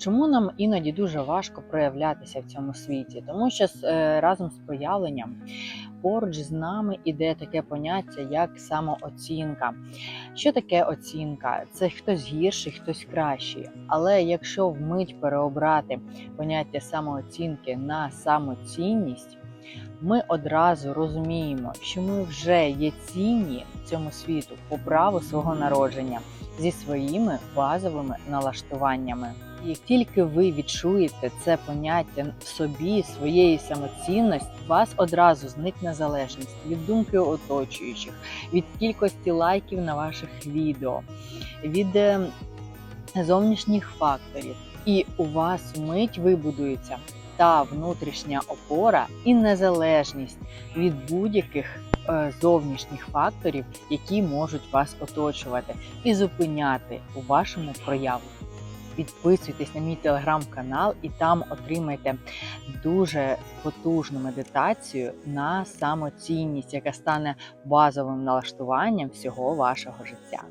Чому нам іноді дуже важко проявлятися в цьому світі? Тому що е, разом з проявленням поруч з нами іде таке поняття, як самооцінка. Що таке оцінка? Це хтось гірший, хтось кращий. Але якщо вмить переобрати поняття самооцінки на самоцінність, ми одразу розуміємо, що ми вже є цінні цьому світу по праву свого народження зі своїми базовими налаштуваннями. І Як тільки ви відчуєте це поняття в собі, своєї самоцінності, у вас одразу зникне залежність від думки оточуючих, від кількості лайків на ваших відео, від е, зовнішніх факторів. І у вас вмить вибудується та внутрішня опора і незалежність від будь-яких е, зовнішніх факторів, які можуть вас оточувати і зупиняти у вашому проявленні. Підписуйтесь на мій телеграм-канал і там отримайте дуже потужну медитацію на самоцінність, яка стане базовим налаштуванням всього вашого життя.